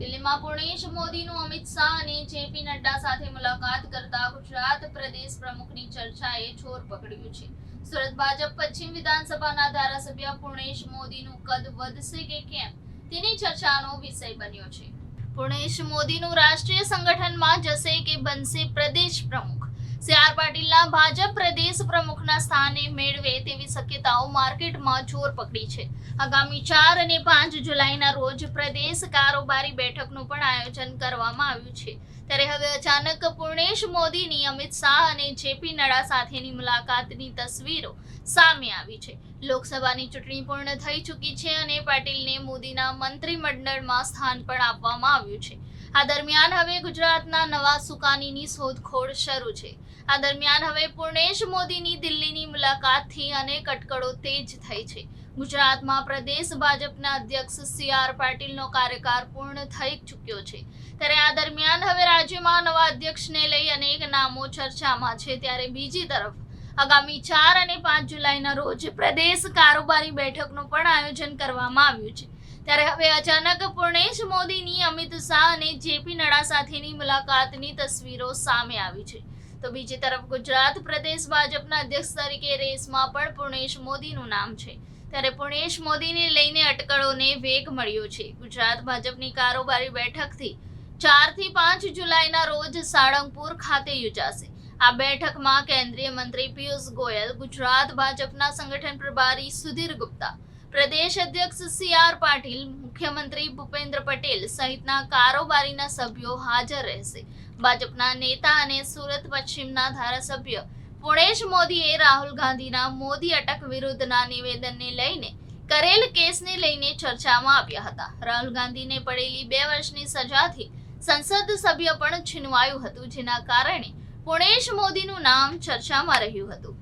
દિલ્હીમાં પૂર્ણેશ મોદીનું અમિત શાહ અને જેપી નડ્ડા સાથે મુલાકાત કરતા ગુજરાત પ્રદેશ પ્રમુખની ચર્ચાએ જોર પકડ્યું છે. સુરત ભાજપ પશ્ચિમ વિધાનસભાના ધારાસભ્ય પૂર્ણેશ મોદીનું કદ વધશે કે કેમ? તેની ચર્ચાનો વિષય બન્યો છે. પૂર્ણેશ મોદીનું રાષ્ટ્રીય સંગઠનમાં જશે કે બનશે પ્રદેશ પ્રમુખ? સીઆર પાટીલના ભાજપ પ્રદેશ પ્રમુખના સ્થાને મેળવે તેવી શક્યતાઓ માર્કેટમાં જોર પકડી છે. આગામી ચાર અને પાંચ જુલાઈના રોજ પ્રદેશ કારોબારી બેઠકનું પણ આયોજન કરવામાં આવ્યું છે. ત્યારે હવે અચાનક પૂર્ણેશ મોદીની અમિત શાહ અને જેપી નડા સાથેની મુલાકાતની તસવીરો સામે આવી છે. લોકસભાની ચૂંટણી પૂર્ણ થઈ ચૂકી છે અને પાટીલને મોદીના મંત્રીમંડળમાં સ્થાન પણ આપવામાં આવ્યું છે. આ દરમિયાન હવે ગુજરાતના નવા સુકાનીની શોધખોળ શરૂ છે. આ દરમિયાન હવે પૂર્ણેશ મોદીની દિલ્હીની મુલાકાતથી અનેક અટકળો તેજ થઈ છે. ગુજરાતમાં પ્રદેશ ભાજપના અધ્યક્ષ સી આર પાટીલનો કાર્યકાળ પૂર્ણ થઈ ચૂક્યો છે. ત્યારે આ દરમિયાન હવે રાજ્યમાં નવા અધ્યક્ષને લઈ અનેક નામો ચર્ચામાં છે. ત્યારે બીજી તરફ આગામી ચાર અને પાંચ જુલાઈના રોજ પ્રદેશ કારોબારી બેઠકનું પણ આયોજન કરવામાં આવ્યું છે. ત્યારે હવે અચાનક પૂર્ણેશ મોદીની અમિત શાહ અને જેપી નડા સાથેની મુલાકાતની તસવીરો સામે આવી છે. તો બીજી તરફ ગુજરાત પ્રદેશ ભાજપના અધ્યક્ષ તરીકે રેસમાં પણ પૂર્ણેશ મોદીનું નામ છે. ત્યારે પૂર્ણેશ મોદીને લઈને અટકળોને વેગ મળ્યો છે. ગુજરાત ભાજપની કારોબારી બેઠકથી ચારથી પાંચ જુલાઈના રોજ સાળંગપુર ખાતે યોજાશે. આ બેઠકમાં કેન્દ્રીય મંત્રી પિયુષ ગોયલ, ગુજરાત ભાજપના સંગઠન પ્રભારી સુધીર ગુપ્તા પ્રદેશ અધ્યક્ષ સી આર પાટીલ, મુખ્યમંત્રી ભૂપેન્દ્ર પટેલ સહિતના કારોબારીના સભ્યો હાજર રહેશે. ભાજપના નેતા અને સુરત પશ્ચિમના ધારાસભ્ય પુણેશ મોદીએ રાહુલ ગાંધીના મોદી અટક વિરુદ્ધના નિવેદનને લઈને કરેલ કેસને લઈને ચર્ચામાં આવ્યા હતા. રાહુલ ગાંધીને પડેલી બે વર્ષની સજાથી સંસદ સભ્ય પણ છીનવાયું હતું, જેના કારણે પુણેશ મોદીનું નામ ચર્ચામાં રહ્યું હતું.